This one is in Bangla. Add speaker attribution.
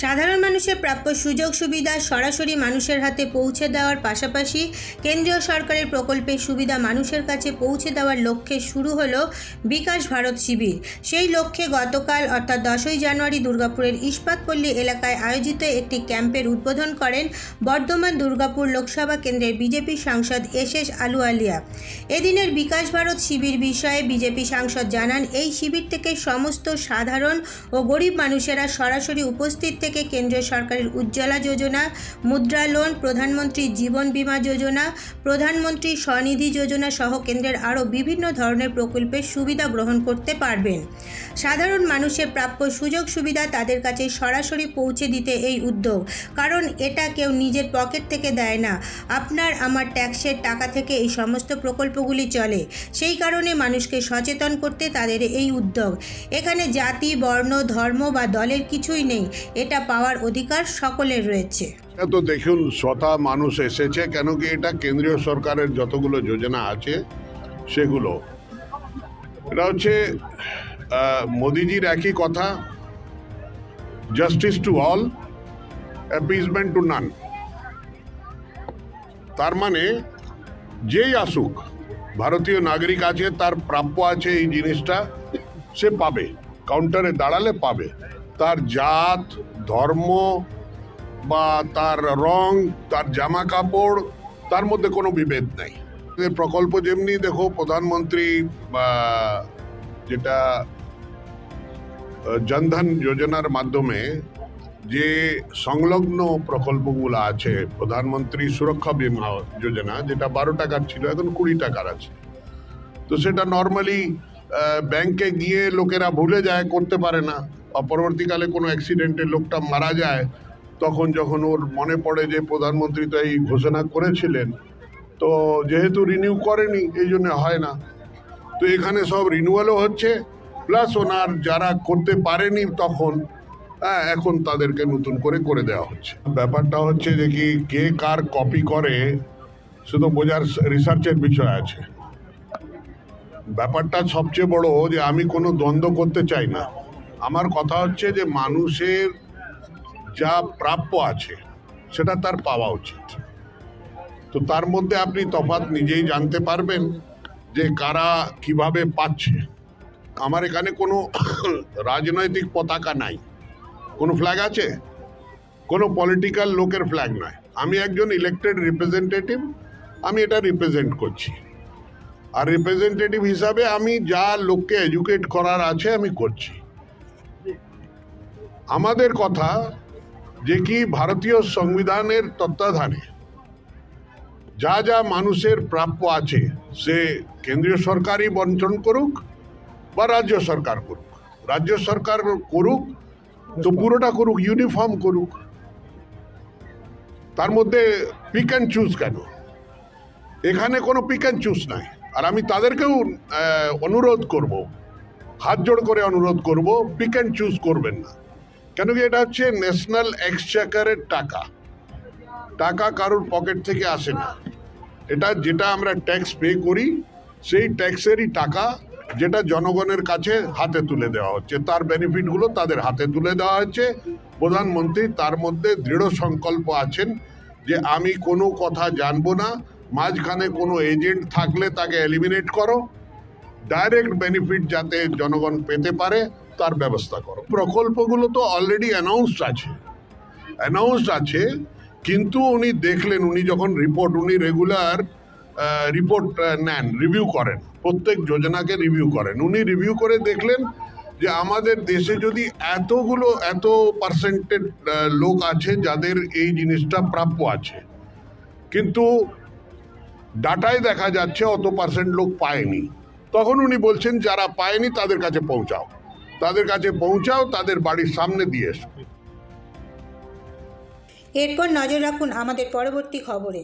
Speaker 1: সাধারণ মানুষের প্রাপ্য সুযোগ সুবিধা সরাসরি মানুষের হাতে পৌঁছে দেওয়ার পাশাপাশি কেন্দ্রীয় সরকারের প্রকল্পের সুবিধা মানুষের কাছে পৌঁছে দেওয়ার লক্ষ্যে শুরু হলো বিকাশ ভারত শিবির। সেই লক্ষ্যে গতকাল অর্থাৎ দশই জানুয়ারি দুর্গাপুরের ইস্পাতপল্লী এলাকায় আয়োজিত একটি ক্যাম্পের উদ্বোধন করেন বর্ধমান দুর্গাপুর লোকসভা কেন্দ্রের বিজেপি সাংসদ এস এস আলুয়ালিয়া। এদিনের বিকাশ ভারত শিবির বিষয়ে বিজেপি সাংসদ জানান, এই শিবির থেকে সমস্ত সাধারণ ও গরিব মানুষেরা সরাসরি উপস্থিত থেকে কেন্দ্রীয় সরকারের উজ্জ্বলা যোজনা, মুদ্রা লোন, প্রধানমন্ত্রী জীবন বীমা যোজনা, প্রধানমন্ত্রী স্বনিধি যোজনা সহ কেন্দ্রের আরও বিভিন্ন ধরনের প্রকল্পের সুবিধা গ্রহণ করতে পারবেন। সাধারণ মানুষের প্রাপ্য সুযোগ সুবিধা তাদের কাছে সরাসরি পৌঁছে দিতে এই উদ্যোগ। কারণ এটা কেউ নিজের পকেট থেকে দেয় না। আপনার, আমার ট্যাক্সের টাকা থেকে এই সমস্ত প্রকল্পগুলি চলে। সেই কারণে মানুষকে সচেতন করতে তাদের এই উদ্যোগ। এখানে জাতি, বর্ণ, ধর্ম বা দলের কিছুই নেই। এটা পাওয়ার অধিকার সকলের রয়েছে।
Speaker 2: এটা তো দেখুন শতা মানুষ এসেছে, কেন কি এটা কেন্দ্রীয় সরকারের যতগুলো যোজনা আছে, সেগুলো। এটা হচ্ছে মোদিজির একই কথা justice to all appeasement to none তার মানে যেই আসুক, ভারতীয় নাগরিক আছে, তার প্রাপ্য আছে এই জিনিসটা, সে পাবে কাউন্টারে দাঁড়ালে পাবে। তার জাত ধর্ম বা তার রং, তার জামা কাপড় তার মধ্যে কোনো বিভেদ নাই। প্রকল্প যেমনি দেখো, প্রধানমন্ত্রী বা যেটা জনধন যোজনার মাধ্যমে যে সংলগ্ন প্রকল্পগুলো আছে, প্রধানমন্ত্রী সুরক্ষা বীমা যোজনা, যেটা বারো টাকার ছিল, এখন কুড়ি টাকার আছে। তো সেটা নর্মালি ব্যাংকে গিয়ে লোকেরা ভুলে যায়, করতে পারে না। বা পরবর্তীকালে কোনো অ্যাক্সিডেন্টে লোকটা মারা যায়, তখন যখন ওর মনে পড়ে যে প্রধানমন্ত্রী তো এই ঘোষণা করেছিলেন, তো যেহেতু রিনিউ করেনি, এই জন্য হয় না। তো এখানে সব রিনিউয়ালও হচ্ছে প্লাস ওনার যারা করতে পারেনি তখন হ্যাঁ এখন তাদেরকে নতুন করে করে দেওয়া হচ্ছে। ব্যাপারটা হচ্ছে যে কি, কে কার কপি করে, শুধু বোঝার রিসার্চের বিষয় আছে। ব্যাপারটা সবচেয়ে বড় যে আমি কোনো দ্বন্দ্ব করতে চাই না। আমার কথা হচ্ছে যে মানুষের যা প্রাপ্য আছে, সেটা তার পাওয়া উচিত। তো তার মধ্যে আপনি তফাৎ নিজেই জানতে পারবেন যে কারা কীভাবে পাচ্ছে। আমার এখানে কোনো রাজনৈতিক পতাকা নাই। কোনো ফ্ল্যাগ আছে? কোনো পলিটিক্যাল লোকের ফ্ল্যাগ নয় আমি একজন ইলেক্টেড রিপ্রেজেন্টেটিভ আমি এটা রিপ্রেজেন্ট করছি। আর রিপ্রেজেন্টেটিভ হিসাবে আমি যা লোককে এডুকেট করার আছে আমি করছি। আমাদের কথা যে কি ভারতীয় সংবিধানের তত্ত্বাধানে যা যা মানুষের প্রাপ্য আছে, সে কেন্দ্রীয় সরকারই বন্টন করুক বা রাজ্য সরকার করুক। রাজ্য সরকার করুক তো পুরোটা করুক ইউনিফর্ম করুক। তার মধ্যে পিক অ্যান্ড চুজ কেন? এখানে কোনো পিক অ্যান্ড চুজ নাই। আর আমি তাদেরকেও অনুরোধ করব, হাত জোড় করে অনুরোধ করব পিক অ্যান্ড চুজ করবেন না। কেন কি এটা হচ্ছে ন্যাশনাল এক্সচেকারের টাকা? টাকা কারোর পকেট থেকে আসে না। এটা যেটা আমরা ট্যাক্স পে করি, সেই ট্যাক্সেরই টাকা যেটা জনগণের কাছে হাতে তুলে দেওয়া হচ্ছে। তার বেনিফিটগুলো তাদের হাতে তুলে দেওয়া হচ্ছে। প্রধানমন্ত্রী তার মধ্যে দৃঢ় সংকল্প আছেন যে আমি কোনো কথা জানব না। মাঝখানে কোনো এজেন্ট থাকলে তাকে এলিমিনেট করো। ডাইরেক্ট বেনিফিট যাতে জনগণ পেতে পারে। তার ব্যবস্থা করো। প্রকল্পগুলো তো অলরেডি অ্যানাউন্সড আছে। অ্যানাউন্সড আছে, কিন্তু উনি দেখলেন, উনি যখন রিপোর্ট উনি রেগুলার রিপোর্ট নেন রিভিউ করেন। প্রত্যেক যোজনাকে রিভিউ করেন। উনি রিভিউ করে দেখলেন যে আমাদের দেশে যদি এতগুলো, এত পার্সেন্টেড লোক আছে যাদের এই জিনিসটা প্রাপ্য আছে, কিন্তু ডাটায় দেখা যাচ্ছে অত পার্সেন্ট লোক পায়নি। তখন উনি বলছেন, যারা পায়নি তাদের কাছে পৌঁছাও। তাদের কাছে পৌঁছাও তাদের বাড়ির সামনে দিয়ে এসো।
Speaker 1: এরপর নজর রাখুন আমাদের পরবর্তী খবরে।